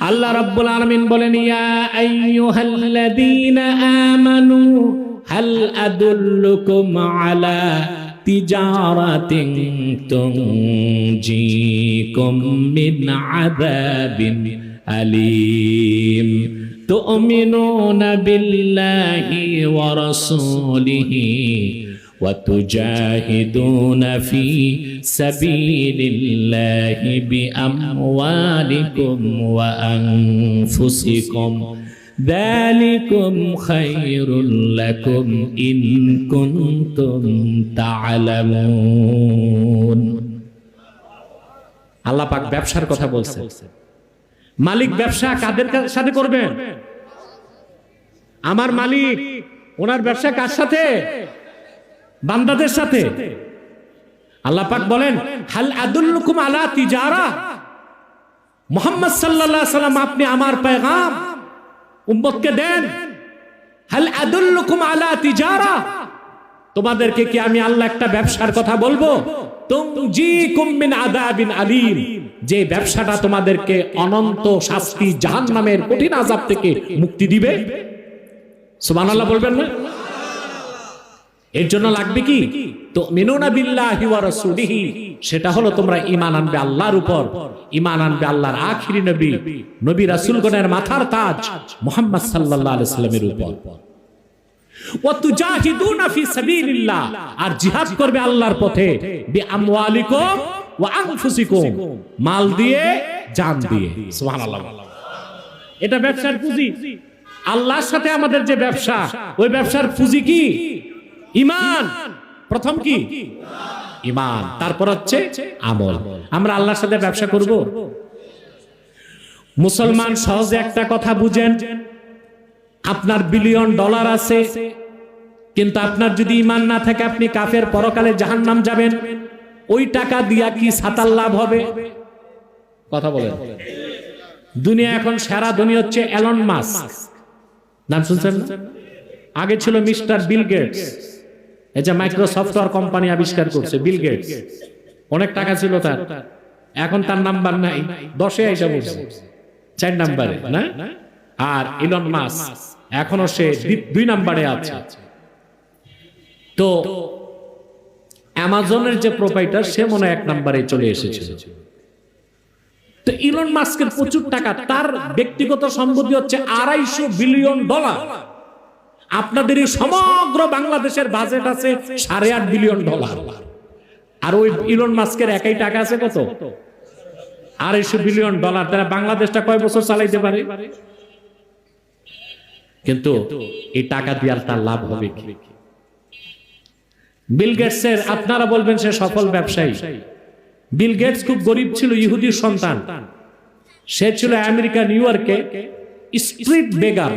আল্লাহ রাব্বুল আলামিন বলেন ইয়া আইয়ুহাল্লাযীনা আমানু হাল আদুল্লুকুম আলা তিজারাতিন তুনজিকুম মিন আযাবিন আলীম تؤمنون بالله ورسوله وتجاهدون في سبيل الله بأموالكم وأنفسكم ذلكم خير لكم إن كنتم تعلمون আল্লাহ পাক ব্যবসার কথা বলছে মালিক ব্যবসা কাদের কা- সাথে করবেন আমার মালিক ওনার ব্যবসা কার সাথে বান্দাদের সাথে। আল্লাহ পাক বলেন, হাল আদুল্লুকুম আলা তিজারা? মোহাম্মদ সাল্লাল্লাহু আলাইহি সাল্লাম, আপনি আমার পেগাম, উম্মতকে দেন। হাল আদুল্লুকুম আলা তিজারা? তোমাদেরকে কি আমি আল্লাহ একটা ব্যবসার কথা বলব? আলীম। যে ব্যবসাটা তোমাদেরকে অনন্ত শাস্তি জাহান্নামের কঠিন আযাব থেকে মুক্তি দিবে? সুবহানাল্লাহ বলবেন না? এর জন্য লাগবে কি? তো মিনুনা বিল্লাহি ওয়া রাসূলিহি। সেটা হলো তোমরা ঈমান আনবে আল্লাহর উপর। ঈমান আনবে আল্লাহর আখিরি নবী নবী রাসূলগণের মাথার তাজ মুহাম্মদ সাল্লাল্লাহু আলাইহি সাল্লামের উপর। ওয়াতুজাহিদুনা ফি সাবিলিল্লাহ। আর জিহাদ করবে আল্লাহর পথে। বিআমওয়ালিকুম ওয়া আনফুসিকুম। মাল দিয়ে, জান দিয়ে। সুবহানাল্লাহ। এটা ব্যবসার পুঁজি। আল্লাহর সাথে আমাদের যে ব্যবসা, ওই ব্যবসার পুঁজি কি? ইমান। প্রথম কি? ইমান। তারপর হচ্ছে আমল। আমরা আল্লাহর সাথে ব্যবসা করব? মুসলমান সহজে একটা কথা বুঝেন আপনার বিলিয়ন ডলার আছে কিন্তু আপনার যদি ইমান না থাকে আপনি কাফের পরকালে জাহান্নাম যাবেন। ওই টাকা দিয়া কি সাতাল লাভ হবে? কথা বলেন। দুনিয়া এখন সেরা ধনী হচ্ছে অ্যালন মাস্ক নাম শুনছেন আগে ছিল মিস্টার বিল গেটস এই যে মাইক্রোসফটওয়্যার কোম্পানি আবিষ্কার করছে বিল গেটস অনেক টাকা ছিল তার। এখন তার নাম্বার নাই। দশে আইসা বলছে চার নাম্বারে না? আর ইলন মাস এখনও সে দুই নাম্বারে আছে। তো অ্যামাজনের যে প্রোপাইটার সে মনে এক নাম্বারে চলে এসেছিল তো ইলন মাস্কের প্রচুর টাকা, তার ব্যক্তিগত সম্পত্তি হচ্ছে আড়াইশো বিলিয়ন ডলার আপনাদের এই সমগ্র বাংলাদেশের বাজেট আছে সাড়ে আট বিলিয়ন ডলার। আর ওই ইলন মাস্কের একাই টাকা আছে কত? আড়াইশো বিলিয়ন ডলার। তারা বাংলাদেশটা কয় বছর চালাইতে পারে? কিন্তু এই টাকা দিয়ে আর তার লাভ হবে কি? বিল গেটসের আপনারা বলবেন সে সফল ব্যবসায়ী। বিল গেটস খুব গরিব ছিল ইহুদির সন্তান। সে ছিল আমেরিকা নিউ ইয়র্কে স্ট্রিট বেগার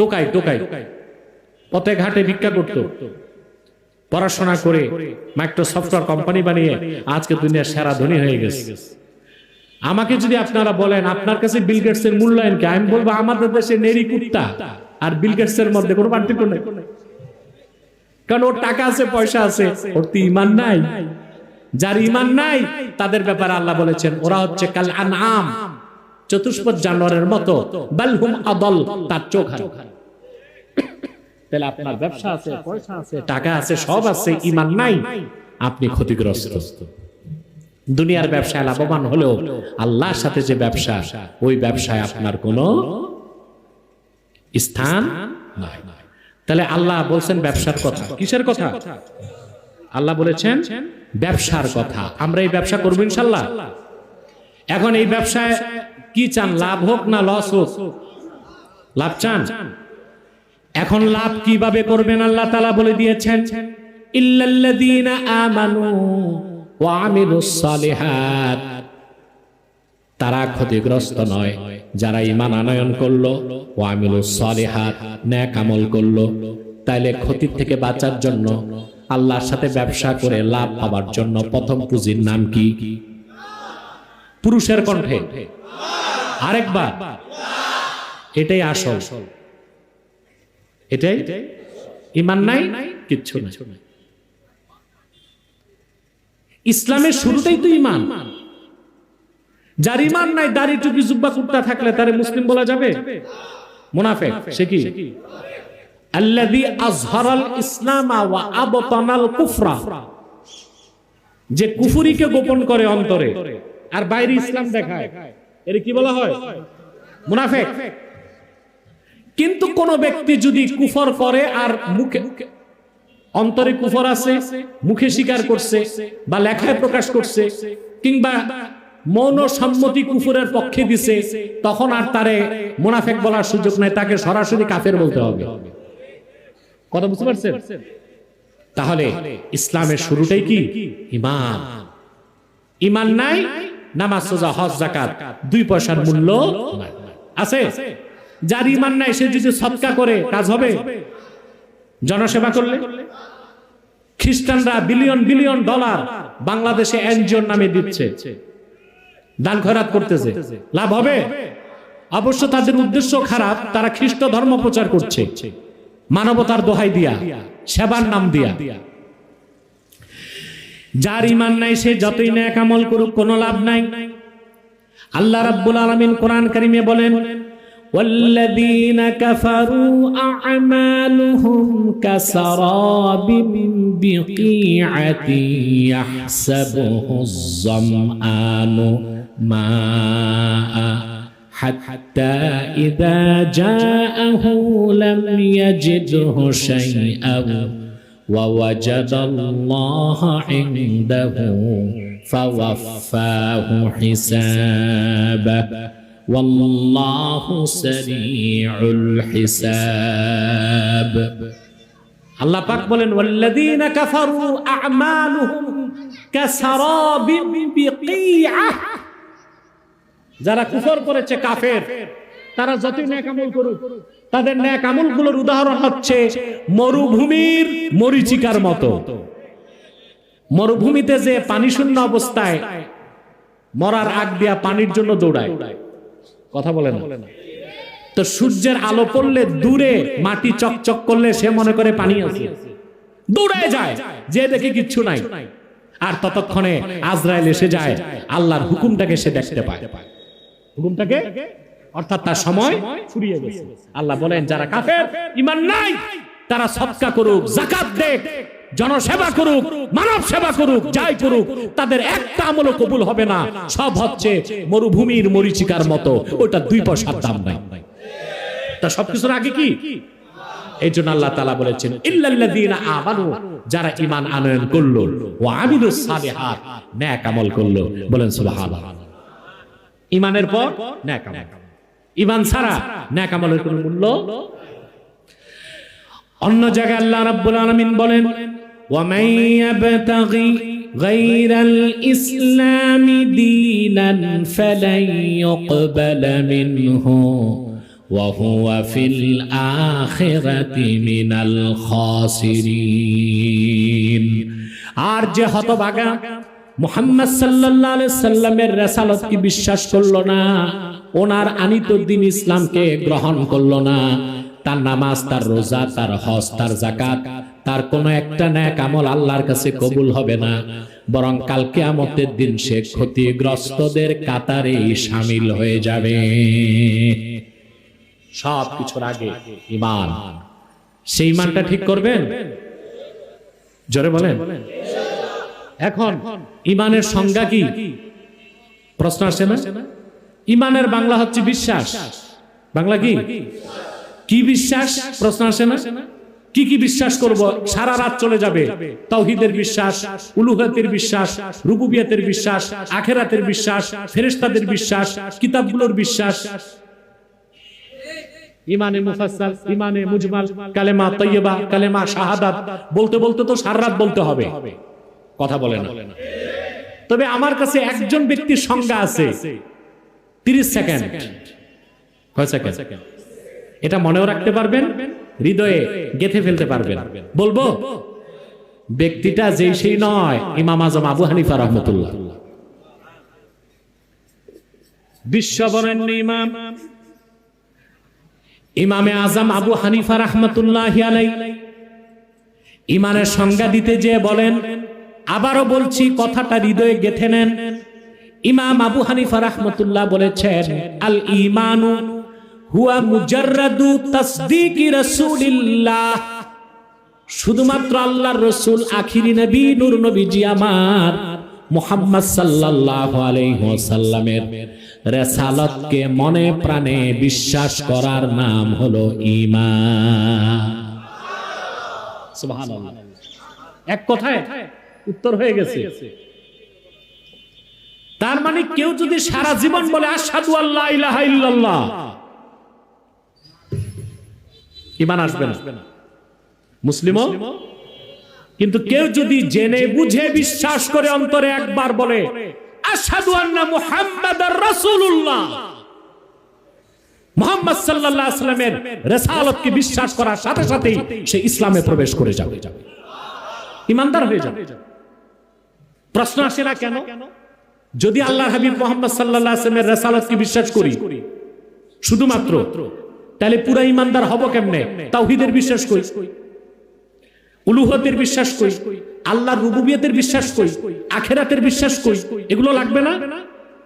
টোকাই টোকাই পথে ঘাটে ভিক্ষা করত। পড়াশোনা করে মাইক্রোসফটওয়্যার কোম্পানি বানিয়ে আজকে দুনিয়ার সেরা ধনী হয়ে গেছে। আমাকে যদি আপনারা বলেন, আপনার কাছে বিল গেটস এর মূল্যায়ন কি? আমি বলব, আমাদের দেশে নেরি কুত্তা আর বিল গেটস এর মধ্যে কোনো পার্থক্য নেই। কারণ ওর টাকা আছে, পয়সা আছে, ওর তো ইমান নাই। যার ইমান নাই, তাদের ব্যাপারে আল্লাহ বলেছেন, ওরা হচ্ছে কাল আনআম, চতুষ্পদ জানোয়ারের মতো। বালহুম আদল, তার চোখ হার তাহলে আপনার ব্যবসা আছে পয়সা আছে টাকা আছে সব আছে ইমান নাই আপনি ক্ষতিগ্রস্ত। দুনিয়ার ব্যবসায় লাভবান হলেও আল্লাহর সাথে যে ব্যবসা ওই ব্যবসায় আপনার কোনো স্থান নাই। তাহলে আল্লাহ বলছেন ব্যবসার কথা। কিসের কথা? আল্লাহ বলেছেন ব্যবসার কথা। আমরা এই ব্যবসা করব ইনশাল্লাহ। এখন এই ব্যবসায় কি চান? লাভ হোক না লস হোক? লাভ চান। এখন লাভ কীভাবে করবেন? আল্লাহ তালা বলে দিয়েছেন তারা ক্ষতিগ্রস্ত নয়, যারা ইমান আনয়ন করল ও আমিলুস সালিহাত, ন্যাক আমল করল। তাইলে ক্ষতির থেকে বাঁচার জন্য আল্লাহর সাথে ব্যবসা করে লাভ পাওয়ার জন্য প্রথম পুঁজির নাম কি? পুরুষের কণ্ঠে। আরেকবার। এটাই আসল। এটাই ইমান নাই কিচ্ছু নাই। ইসলামের শুরুতেই তো ইমান যার ইমান নাই দাড়ি টুপি জুব্বা কুর্তা থাকলে তারে মুসলিম বলা যাবে? মুনাফেক সে কি? আল্লাযী আযহারাল ইসলামা ওয়া আবতানাল কুফরা। যে কুফুরিকে গোপন করে অন্তরে আর বাইরে ইসলাম দেখায়। এর কি বলা হয়? মুনাফেক। কিন্তু কোন ব্যক্তি যদি কুফর করে আর মুখে অন্তরে কুফর আছে মুখে স্বীকার করছে বা লেখায় প্রকাশ করছে কিংবা মৌন সম্মতি কুফুরের পক্ষে দিছে তখন আর তারে মুনাফেক বলার সুযোগ নাই তাকে সরাসরি কাফের বলতে হবে। কথা বুঝতে পারছেন? তাহলে ইসলামের শুরুটাই কি? ইমান ইমান নাই নামাজ সোজা হজ জাকাত দুই পয়সার মূল্য আছে। যার ইমান নাই, সে যদি সৎকা করে, কাজ হবে? জনসেবা করলে? খ্রিস্টানরা বিলিয়ন বিলিয়ন ডলার বাংলাদেশে এনজিওর নামে দিচ্ছে। দান খয়রাত করতেছে। লাভ হবে? অবশ্য তাদের উদ্দেশ্য খারাপ, তারা খ্রিস্ট ধর্ম প্রচার করছে। মানবতার দোহাই দিয়া, সেবার নাম দিয়া। যার ইমান নাই, সে যতই ন্যাক আমল করুক, কোনো লাভ নাই। আল্লাহ রাব্বুল আলামিন কোরআন কারিমে বলেন والذين كفروا أعمالهم كسراب بقيعة يحسبه الظمآن ماء حتى إذا جاءه لم يجده شيئا ووجد الله عنده فوفاه حسابه والله سريع الحساب আল্লাহ পাক বলেন ওয়াল্লাযীনা কাফারু আ'মালুহুম কাসারাবিন বিকিআহ যারা কুফর করেছে কাফের তারা যতই ন্যাক আমল করুক তাদের ন্যাক আমলগুলোর উদাহরণ হচ্ছে মরুভূমির মরিচিকার মতো মরুভূমিতে যে পানি শূন্য অবস্থায় মরার আগ দিয়া পানির জন্য দৌড়ায় কথা বলে না। তো সূর্যের আলো পড়লে দূরে মাটি চকচক করলে সে মনে করে পানি আছে। দৌড়ায় যায় যে দেখে কিচ্ছু নাই। আর ততক্ষণে আজরাইল এসে যায় আল্লাহর হুকুমটাকে সে দেখতে পায়। হুকুমটাকে? অর্থাৎ তার সময় ফুরিয়ে গেছে। আল্লাহ বলেন যারা কাফের ইমান নাই তারা সৎকা করুক জাকাত দেখ। জনসেবা করুক মানব সেবা করুক, যাই করুক, তাদের একটা আমলও কবুল হবে না। সব হচ্ছে মরুভূমির মরিচিকার মতো। ওটা দুই পয়সার দাম নাই। তা সবকিছুর আগে কি? এই জন্য আল্লাহ তালা বলেছেন, ইল্লাল্লাযীনা যারা ঈমান আনয়ন করল নেক আমল করল। বলেন, সুবহানাল্লাহ। ঈমানের পর নেক আমল। ঈমান ছাড়া নেক আমলের মূল্য? অন্য জায়গায় আল্লাহ রাব্বুল আলামিন বলেন ومن يبتغي غير الإسلام دينا فلن يقبل منه وهو في الآخرة من الخاسرين আর যে হতভাগা মোহাম্মদ সাল্লাল্লাহু আলাইহি সাল্লামের রেসালতকে বিশ্বাস করলো না ওনার আনিত দিন ইসলামকে গ্রহণ করলো না তার নামাজ তার রোজা তার হজ তার জাকাত তার কোনো একটা ন্যাক আমল আল্লাহর কাছে কবুল হবে না। বরং কালকে আমতের দিন সে ক্ষতিগ্রস্তদের কাতারে সামিল হয়ে যাবে। সব কিছুর আগে ইমান সেই ইমানটা ঠিক করবেন? জোরে বলেন। এখন ইমানের সংজ্ঞা কি? প্রশ্ন আসে না? ইমানের বাংলা হচ্ছে বিশ্বাস। বাংলা কি? কি বিশ্বাস? প্রশ্ন আসে না? কি কি বিশ্বাস করব? সারা রাত চলে যাবে। তাওহীদের বিশ্বাস, উলুহাতের বিশ্বাস, রুবুবিয়াতের বিশ্বাস, আখেরাতের বিশ্বাস, ফেরেশতাদের বিশ্বাস, কিতাবগুলোর বিশ্বাস। ইমানে মুফাসসাল, ইমানে মুজমাল, কালেমা তৈয়বা কালেমা শাহাদাত, বলতে বলতে তো সারা রাত বলতে হবে। কথা বলে না। তবে আমার কাছে একজন ব্যক্তির সংজ্ঞা আছে। 30 সেকেন্ড। কয় সেকেন্ড? এটা মনেও রাখতে পারবেন? হৃদয়ে গেথে ফেলতে পারবেন। বলব ব্যক্তিটা যেই সেই নয় ইমাম আজম আবু হানিফা রহমতুল্লাহ। বিশ্ববরেণ্য ইমাম। ইমামে আজম আবু হানিফা রহমতুল্লাহ আলাই ইমানের সংজ্ঞা দিতে যে বলেন আবারও বলছি কথাটা হৃদয়ে গেথে নেন। ইমাম আবু হানিফা রাহমাতুল্লাহ বলেছেন আল ইমানু হুয়া মুজাররাদু তাসদিকি শুধুমাত্র আল্লাহর রসুল, আখিরি নবী, নূর নবীজি আমার, মুহাম্মদ সাল্লাল্লাহু আলাইহি ওয়াসাল্লামের রেসালতকে মনে প্রাণে বিশ্বাস করার নাম হলো সুবহানাল্লাহ। এক কথায় উত্তর হয়ে গেছে। তার মানে কেউ যদি সারা জীবন বলে, আশহাদু আল্লাহ ইলাহা ইল্লাল্লাহ ঈমান আসবে না। মুসলিমও? কিন্তু কেউ যদি জেনে বুঝে বিশ্বাস করে অন্তরে একবার বলে আশহাদু আন্না মুহাম্মাদার রাসূলুল্লাহ। মুহাম্মদ সাল্লাল্লাহু আলাইহি সাল্লামের রিসালাতকে বিশ্বাস করার সাথে সাথেই সে ইসলামে প্রবেশ করে যাবে। ইমানদার হয়ে যাবে। প্রশ্ন আসে না কেন? যদি আল্লাহর হাবিব মোহাম্মদ সাল্লাল্লাহু আলাইহি সাল্লামের রিসালাতকে বিশ্বাস করি শুধুমাত্র তাহলে পুরা ইমানদার হব কেমনে? তাওহীদের বিশ্বাস করি উলুহতের বিশ্বাস কই? আল্লাহর রুবুবিয়তের বিশ্বাস কই? আখেরাতের বিশ্বাস কই? এগুলো লাগবে না?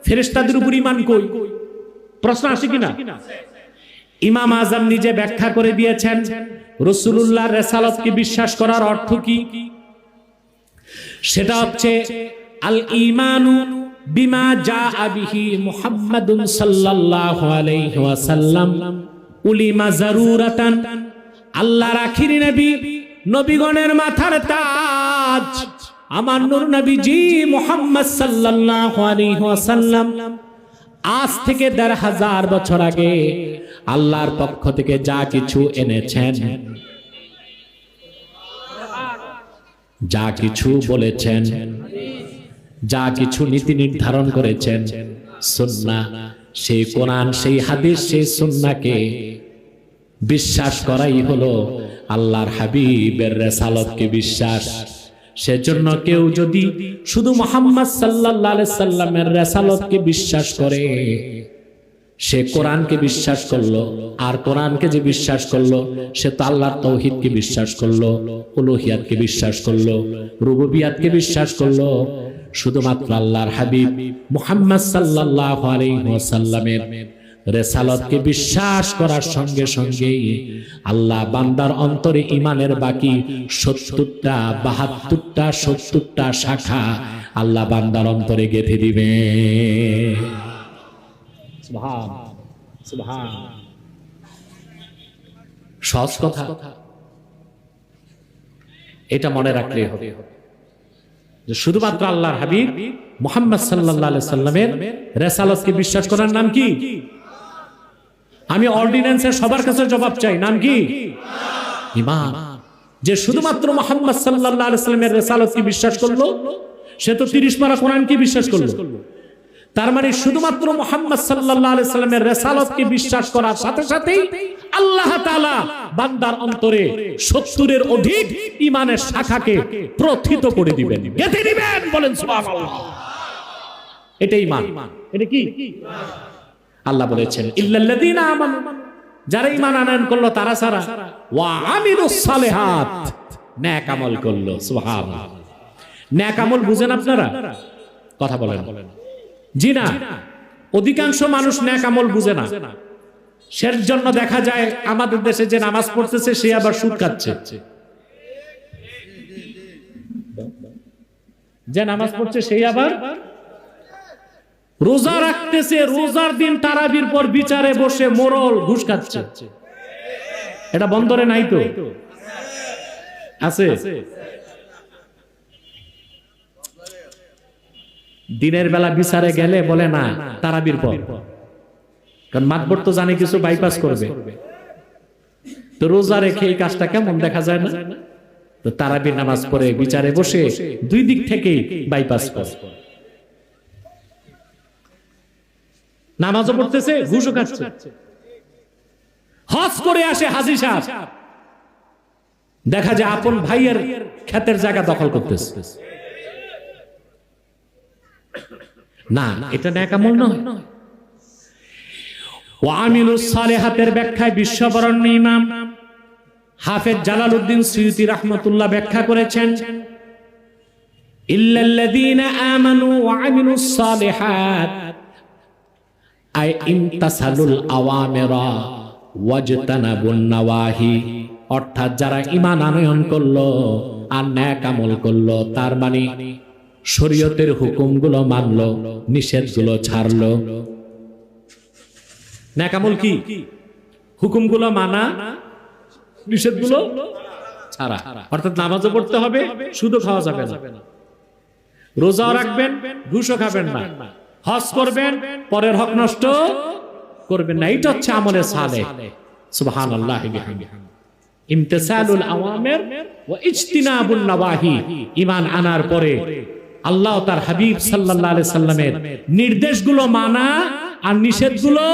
ফেরেশতাদের উপর ঈমান কই? প্রশ্ন আসে কিনা? ইমাম আজম নিজে ব্যাখ্যা করে দিয়েছেন রসুলুল্লাহ রেসালতকে বিশ্বাস করার অর্থ কি? সেটা হচ্ছে, আল ইমানু বিমা যা আবিহি মুহাম্মাদুন সাল্লাল্লাহু আলাইহি ওয়াসাল্লাম। উলিমা জারুরাতান। আল্লাহর আখিরি নবী, নবীগণের মাথার তাজ। আমার নূর নবীজি মুহাম্মদ সাল্লাল্লাহু আলাইহি ওয়াসাল্লাম। আজ থেকে দেড় হাজার বছর আগে আল্লাহর পক্ষ থেকে যা কিছু এনেছেন, যা কিছু বলেছেন, যা কিছু নীতি নির্ধারণ করেছেন সুন্না সেই কোরআন, সেই হাদিস, সেই সুন্নাকে বিশ্বাস করাই হলো আল্লাহর হাবিবের রেসালতকে বিশ্বাস। সেজন্য কেউ যদি শুধু মোহাম্মদ আলাইহি সাল্লামের রেসালতকে বিশ্বাস করে, সে কোরআনকে বিশ্বাস করল, আর কোরআনকে যে বিশ্বাস করল, সে তো আল্লাহর তৌহিদকে বিশ্বাস করল, উলুহিয়াতকে বিশ্বাস করল, রুবুবিয়াতকে বিশ্বাস করল শুধুমাত্র আল্লাহর হাবিব মুহাম্মদ সাল্লাল্লাহু আলাইহি ওয়াসাল্লামের রেসালতকে বিশ্বাস করার সঙ্গে সঙ্গেই আল্লাহ বান্দার অন্তরে ইমানের বাকি সত্তরটা, বাহাত্তরটা, সত্তরটা শাখা আল্লাহ বান্দার অন্তরে গেঁথে দিবে। সহজ কথা। এটা মনে রাখলে হবে। যে শুধুমাত্র আল্লাহর হাবিব মোহাম্মদ সাল্লাহ সাল্লামের রেসালতকে বিশ্বাস করার নাম কি? আমি অর্ডিন্যান্সের সবার কাছে জবাব চাই, নাম কি? ইমান যে শুধুমাত্র মোহাম্মদ সাল্লাহ সাল্লামের রেসালতকে বিশ্বাস করল, সে তো 30 পারা কোরআনকে বিশ্বাস করল। তার মানে শুধুমাত্র মোহাম্মদ আলাইহি সাল্লামের রেসালতকে বিশ্বাস করার সাথে সাথেই আল্লাহ বান্দার অন্তরে 70 এর অধিক ইমানের শাখাকে প্রথিত করে দিবেন। গেঁথে দিবেন, বলেন সুবহানাল্লাহ। এটা ইমান এটা কি? আল্লাহ বলেছেন যারা ঈমান আনয়ন করল তারা সারা ওয়া আমিলুস সালিহাত নেক আমল করল নেক আমল বুঝেন আপনারা? কথা বলেন। জি না অধিকাংশ মানুষ ন্যাক আমল বুঝে না। সের জন্য দেখা যায় আমাদের দেশে যে নামাজ পড়তেছে, সে আবার সুদ খাচ্ছে। যে নামাজ পড়ছে সেই আবার রোজা রাখতেছে, রোজার দিন তারাবির পর বিচারে বসে মোরল ঘুষ খাচ্ছে। এটা বন্দরে নাই তো? আছে? দিনের বেলা বিচারে গেলে বলে না, তারাবির পর। কারণ মাতবর তো জানে কিছু বাইপাস করবে। তো রোজা রেখে এই কাজটা কেমন দেখা যায় না? তো তারাবির নামাজ পড়ে বিচারে বসে দুই দিক থেকে বাইপাস করে। নামাজও পড়তেছে, ঘুষও খাচ্ছে। হজ করে আসে হাজি সাহেব। দেখা যায় আপন ভাইয়ের ক্ষেতের জায়গা দখল করতেছে। না, এটা ন্যাকামল নয়। সালেহাতের ব্যাখ্যায় বিশ্ববরণ্য ইমাম হাফেজ ব্যাখ্যা করেছেন আমানু ওয়া আমিলুস আই আওয়ামিরা ওয়াজতানাবুন নাওয়াহি। অর্থাৎ যারা ঈমান আনয়ন করল আর ন্যাক আমল করল, তার মানে শরীয়তের হুকুমগুলো মানলো, নিষেধগুলো ছাড়লো। ন্যাক আমল কি? হুকুমগুলো মানা, নিষেধগুলো ছাড়া। অর্থাৎ নামাজও পড়তে হবে শুধু খাওয়া যাবে না। রোজাও রাখবেন, ঘুষও খাবেন না। হজ করবেন, পরের হক নষ্ট করবেন না। এইটা হচ্ছে আমলে সালে। সুবহানাল্লাহ ইমতিসালুল আওয়ামির ওয়া ইজতিনাবুন নাওয়াহি। ঈমান আনার পরে আল্লাহ তার হাবিব সাল্লাহ সাল্লামের নির্দেশগুলো মানা আর নিষেধগুলো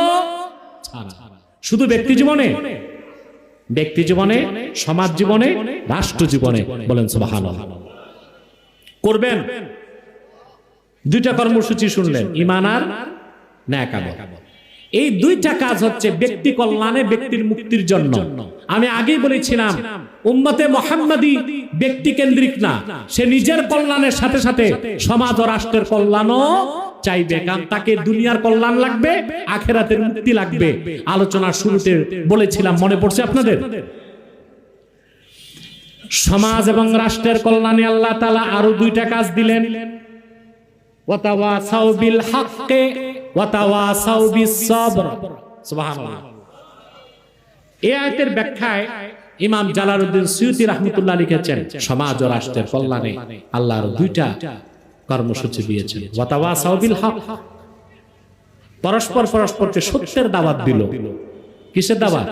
শুধু ব্যক্তি জীবনে? ব্যক্তি জীবনে, সমাজ জীবনে, রাষ্ট্র জীবনে বলেন সুবহানাল্লাহ। করবেন? দুইটা কর্মসূচি শুনলেন ইমান আর ন্যাক আমল। এই দুইটা কাজ হচ্ছে ব্যক্তি কল্যাণে ব্যক্তির মুক্তির জন্য। আমি আগেই বলেছিলাম, উম্মতে মোহাম্মদী ব্যক্তি কেন্দ্রিক না, সে নিজের কল্যাণের সাথে সাথে সমাজ ও রাষ্ট্রের কল্যাণও চাইবে। কারণ তাকে দুনিয়ার কল্যাণ লাগবে, আখেরাতের মুক্তি লাগবে। আলোচনার শুরুতে বলেছিলাম, মনে পড়ছে আপনাদের? সমাজ এবং রাষ্ট্রের কল্যাণে আল্লাহ তালা আরও দুইটা কাজ দিলেন। ওয়াতাওয়াসাউ বিল হাক্কে আল্লাহর দুইটা কর্মসূচি দিয়েছেন পরস্পর পরস্পরকে সত্যের দাওয়াত দিল। কিসের দাওয়াত?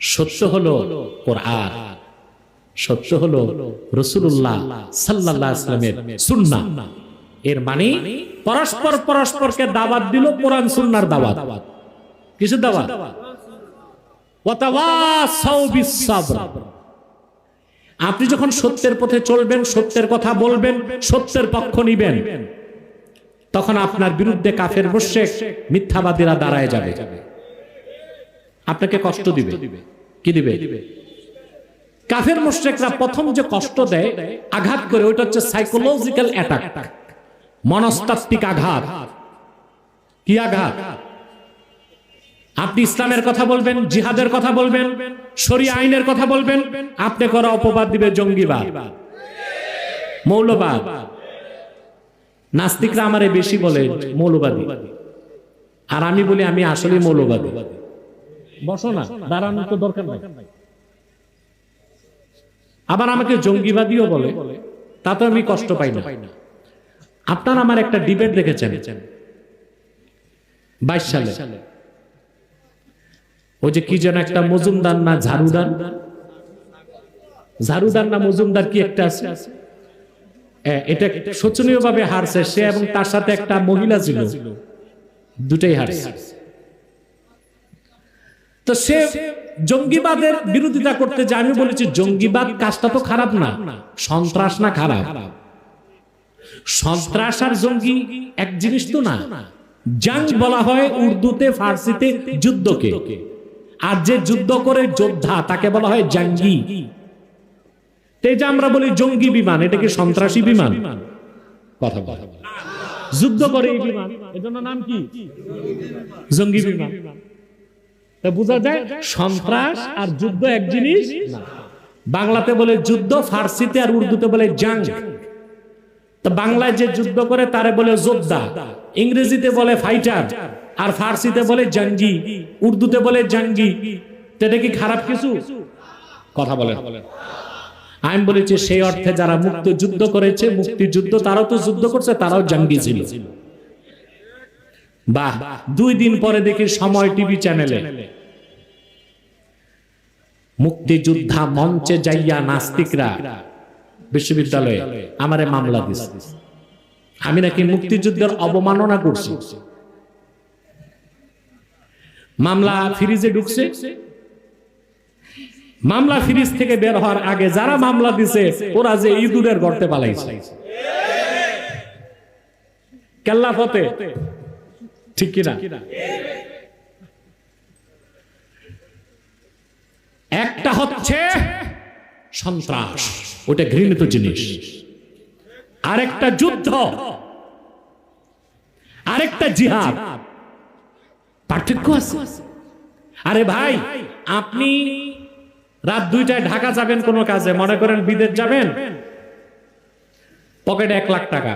সত্য হলো কোরআন। সত্য হলো রসুল্লাহ সুন্না এর মানে পরস্পর পরস্পরকে দাওয়াত দিল কোরআন সুন্নার দাওয়াত। কিসের দাওয়াত? আপনি যখন সত্যের পথে চলবেন সত্যের কথা বলবেন সত্যের পক্ষ নিবেন তখন আপনার বিরুদ্ধে কাফের মুশরিক মিথ্যাবাদীরা দাঁড়ায় যাবে। আপনাকে কষ্ট দিবে। কি দিবে? কাফের মুশরিকরা প্রথম যে কষ্ট দেয় আঘাত করে ওইটা হচ্ছে সাইকোলজিক্যাল অ্যাটাক মনস্তাত্ত্বিক আঘাত। কি আঘাত? আপনি ইসলামের কথা বলবেন, জিহাদের কথা বলবেন, শরীয় আইনের কথা বলবেন, আপনি করা অপবাদ দিবে জঙ্গিবাদ। মৌলবাদ। নাস্তিকরা আমারে বেশি বলে মৌলবাদী। আর আমি বলি আমি আসলে মৌলবাদী। বসো না, দাঁড়ানোর তো দরকার নাই। আবার আমাকে জঙ্গিবাদীও বলে তাতে আমি কষ্ট পাই না। আপনার আমার একটা ডিবেট দেখেছেন। বাইশ সালে। ওই যে কি যেন একটা মজুমদার না ঝাড়ুদার? ঝাড়ুদার না মজুমদার কি একটা আছে? এটা শোচনীয় ভাবে হারছে। সে এবং তার সাথে একটা মহিলা ছিল। দুটাই হারছে। তো সে জঙ্গিবাদের বিরোধিতা করতে যে আমি বলেছি, জঙ্গিবাদ কাজটা তো খারাপ না। সন্ত্রাস না খারাপ। সন্ত্রাস আর জঙ্গি এক জিনিস তো না। জাং বলা হয় উর্দুতে ফার্সিতে যুদ্ধকে। আর যে যুদ্ধ করে যোদ্ধা তাকে বলা হয় জাঙ্গি। তো যে আমরা বলি জঙ্গি বিমান এটা কি সন্ত্রাসী বিমান? কথা বলা। যুদ্ধ করে এই বিমান এজন্য নাম কি? জঙ্গি বিমান। তা বোঝা যায় সন্ত্রাস আর যুদ্ধ এক জিনিস না। বাংলাতে বলে যুদ্ধ ফার্সিতে আর উর্দুতে বলে জাং। তো বাংলায় যে যুদ্ধ করে, তারে বলে যোদ্ধা ইংরেজিতে বলে ফাইটার, আর ফার্সিতে বলে জঙ্গি, উর্দুতে বলে জঙ্গি। এটা কি খারাপ কিছু? কথা বলে। আমি বলেছি, সেই অর্থে যারা মুক্ত যুদ্ধ করেছে, মুক্তিযুদ্ধ তারাও তো যুদ্ধ করছে, তারাও জঙ্গি ছিল। বাহ, দুই দিন পরে দেখি সময় টিভি চ্যানেলে। মুক্তিযোদ্ধা মঞ্চে যাইয়া নাস্তিকরা বিশ্ববিদ্যালয়ে আমারে মামলা দিস আমি নাকি মুক্তিযুদ্ধের অবমাননা করছি। মামলা ফ্রিজে ঢুকছে। মামলা ফ্রিজ থেকে বের হওয়ার আগে যারা মামলা দিছে, ওরা যে ইঁদুরের গর্তে পালাইছে। কেল্লা ফতে। ঠিক কিনা? একটা হচ্ছে সন্ত্রাস, ওটা ঘৃণিত জিনিস। আরেকটা যুদ্ধ, আরেকটা জিহাদ। পার্থক্য আছে? আরে ভাই, আপনি রাত দুইটায় ঢাকা যাবেন কোনো কাজে, মনে করেন বিদেশ যাবেন? পকেটে এক লাখ টাকা।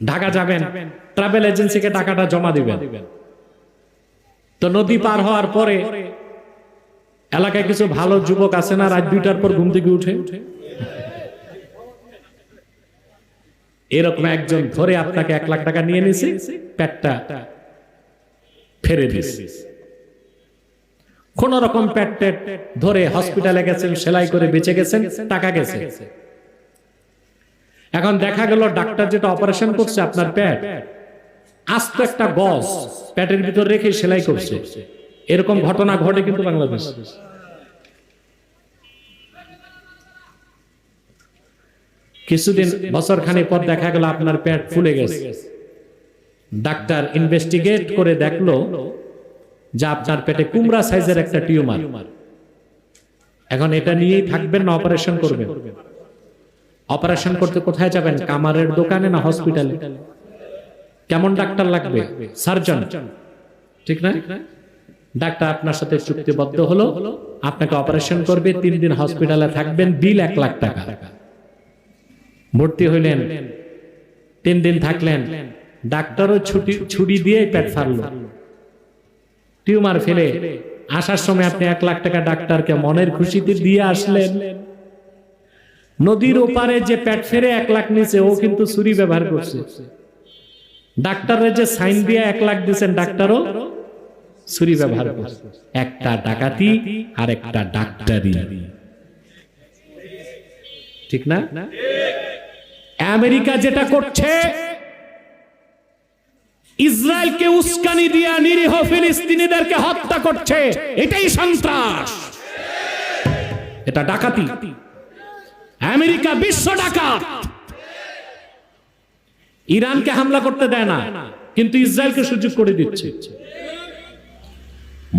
ঢাকা যাবেন, ট্রাভেল এজেন্সিকে টাকাটা জমা দিবেন। তো নদী পার হওয়ার পরে এলাকায় কিছু ভালো যুবক আছে না? রাত দুইটার পর ঘুম থেকে উঠে। এরকম একজন ধরে আপনাকে এক লাখ টাকা নিয়ে নিছে, পেটটা ফেরে দিছে। কোন রকম পেট টেট ধরে হসপিটালে গেছেন, সেলাই করে বেঁচে গেছেন, টাকা গেছে। এখন দেখা গেল ডাক্তার যেটা অপারেশন করছে আপনার পেট, আস্ত একটা গজ পেটের ভিতর রেখে সেলাই করছে। এরকম ঘটনা ঘটে কিন্তু বাংলাদেশ। কিছুদিন বছর খানেক পর দেখা গেল আপনার পেট ফুলে গেছে। ডাক্তার ইনভেস্টিগেট করে দেখল যে আপনার পেটে কুমড়া সাইজের একটা টিউমার। এখন এটা নিয়েই থাকবেন না অপারেশন করবেন। অপারেশন করতে কোথায় যাবেন? কামারের দোকানে না হসপিটালে কেমন ডাক্তার লাগবে? সার্জন ঠিক না? ডাক্তার আপনার সাথে চুক্তিবদ্ধ হলো, আপনাকে অপারেশন করবে, তিন দিন হসপিটালে থাকবেন, বিল এক লাখ টাকা। ভর্তি হইলেন, তিন দিন থাকলেন, ডাক্তারও ছুটি ছুটি দিয়ে পেট ফারলো। টিউমার ফেলে, আসার সময় আপনি এক লাখ টাকা ডাক্তারকে মনের খুশিতে দিয়ে আসলেন। নদীর ওপারে যে পেট ফেরে এক লাখ নিচে, ও কিন্তু ছুরি ব্যবহার করছে। ডাক্তারের যে সাইন দিয়ে এক লাখ দিয়েছেন ডাক্তারও ছুরি ব্যবহার করছে। একটা ডাকাতি আর একটা ডাক্তারি। ঠিক না? আমেরিকা যেটা করছে, ইসরায়েলকে উস্কানি দিয়া নিরীহ ফিলিস্তিনিদেরকে হত্যা করছে, এটাই সন্ত্রাস। এটা ডাকাতি। আমেরিকা বিশ্ব ডাকাত। ইরানকে হামলা করতে দেয় না, কিন্তু ইসরায়েলকে সুযোগ করে দিচ্ছে।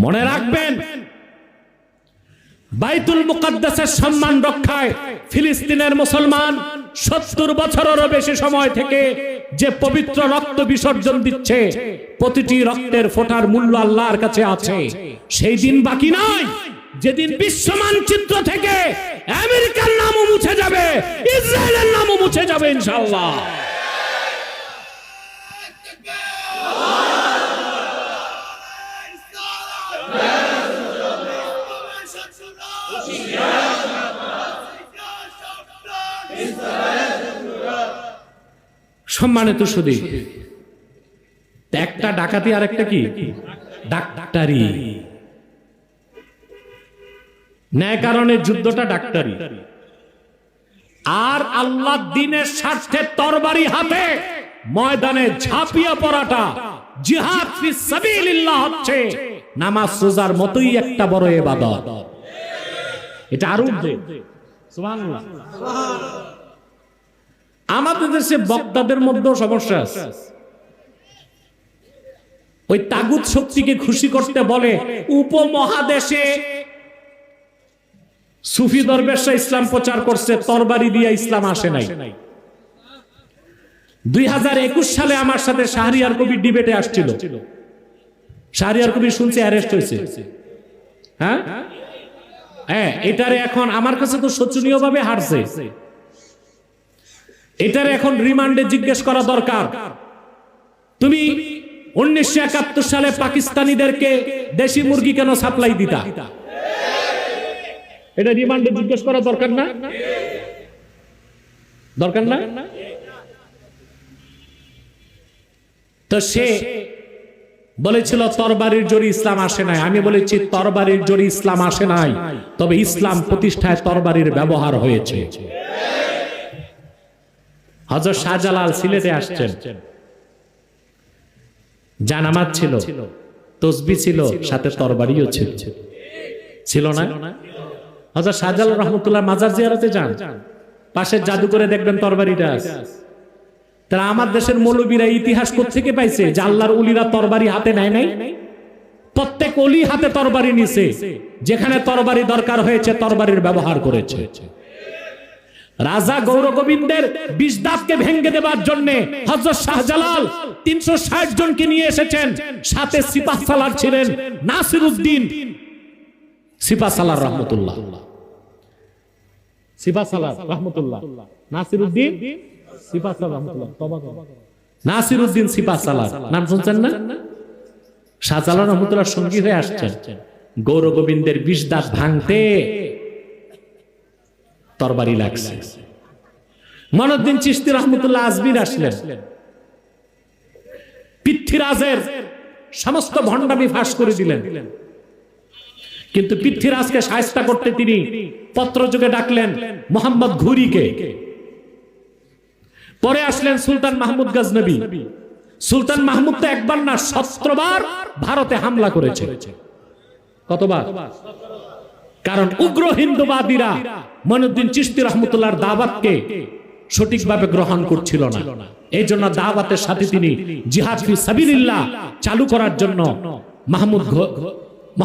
মনে রাখবেন, বাইতুল মুকাদ্দাসের সম্মান রক্ষায় ফিলিস্তিনের মুসলমান সত্তর বছরেরও বেশি সময় থেকে যে পবিত্র রক্ত বিসর্জন দিচ্ছে, প্রতিটি রক্তের ফোটার মূল্য আল্লাহর কাছে আছে। সেই দিন বাকি নয়, যেদিন বিশ্ব মানচিত্র থেকে আমেরিকার নামও মুছে যাবে, ইসরায়েলের নামও মুছে যাবে, ইনশাআল্লাহ। সম্মানিত সুদী, একটা ডাকাতি আর একটা কি? ডাক্তারি। ন্যায় কারণে যুদ্ধটা ডাক্তারি। আর আল্লাহ দিনের স্বার্থে তরবারি হাতে ময়দানে ঝাঁপিয়ে পড়াটা জিহাদ হচ্ছে, নামাজ রোজার মতোই একটা বড় ইবাদত এটা আরও। আমাদের দেশে বক্তাদের মধ্যেও সমস্যা আছে। ওই তাগুত শক্তিকে খুশি করতে বলে উপমহাদেশে সুফি দরবেশরা ইসলাম প্রচার করছে, তরবারি দিয়ে ইসলাম আসে নাই। দুই হাজার একুশ সালে আমার সাথে শাহরিয়ার কবি ডিবেটে আসছিল। শাহরিয়ার কবি শুনছে অ্যারেস্ট হয়েছে। হ্যাঁ? হ্যাঁ এটারে এখন আমার কাছে তো শোচনীয় ভাবে হারছে। এটার এখন রিমান্ডে জিজ্ঞেস করা দরকার। তুমি উনিশশো একাত্তর সালে পাকিস্তানিদেরকে দেশি মুরগি কেন সাপ্লাই দিতা? এটা রিমান্ডে জিজ্ঞেস করা দরকার না? দরকার না? তো সে বলেছিল, তরবারির জোরে ইসলাম আসে নাই। আমি বলেছি, তরবারির জোরে ইসলাম আসে নাই। তবে ইসলাম প্রতিষ্ঠায় তরবারির ব্যবহার হয়েছে। হজরত শাহজালাল সিলেটে আসছেন। জানামাত ছিল, তসবি ছিল, সাথে তরবারিও ছিল। ছিল না? হজরত শাহজালাল রহমতুল্লাহ মাজার জিয়ারতে যান। পাশের জাদুঘরে দেখবেন তরবারিটা আছে। তারা আমার দেশের মৌলবীরা ইতিহাস থেকে পাইছে? যে আল্লাহর উলিরা তরবারি হাতে নেয় নাই? প্রত্যেক অলি হাতে তরবারি নিছে। যেখানে তরবারি দরকার হয়েছে, তরবারির ব্যবহার করেছে। রাজা গৌর গোবিন্দের বিষ দাঁতকে ভেঙ্গে দেবার জন্য হজরত শাহজালাল তিনশো ষাট জনকে নিয়ে এসেছেন। সাথে সিপাহ সালার ছিলেন নাসির উদ্দিন সিপাহ সালার রহমতুল্লাহ। সিপাহ সালার রহমতুল্লাহ। নাসির উদ্দিন নাসির উদ্দিন সালার নাম শুনছেন না? শাহজালাল রহমতুল্লাহ সঙ্গী হয়ে আসছেন। গৌর গোবিন্দের বিষ দাঁত ভাঙতে তরবারি লাগছে। মনুদ্দিন চিস্তি রহমতুল্লাহ আজমির আসলেন। পৃথ্বীরাজের সমস্ত ভণ্ডামি ফাঁস করে দিলেন। কিন্তু পৃথ্বীরাজকে সায়স্তা করতে তিনি পত্রযোগে ডাকলেন মোহাম্মদ ঘুরিকে। পরে আসলেন সুলতান মাহমুদ গজনবী। সুলতান মাহমুদ তো একবার না, সতেরোবার ভারতে হামলা করেছে। কতবার? কারণ উগ্র হিন্দুবাদীরা মনুদ্দিন চিস্তি রহমতুল্লাহর দাওয়াতকে সঠিকভাবে গ্রহণ করছিল না। এই জন্য দাওয়াতের সাথে তিনি জিহাদ চালু করার জন্য মাহমুদ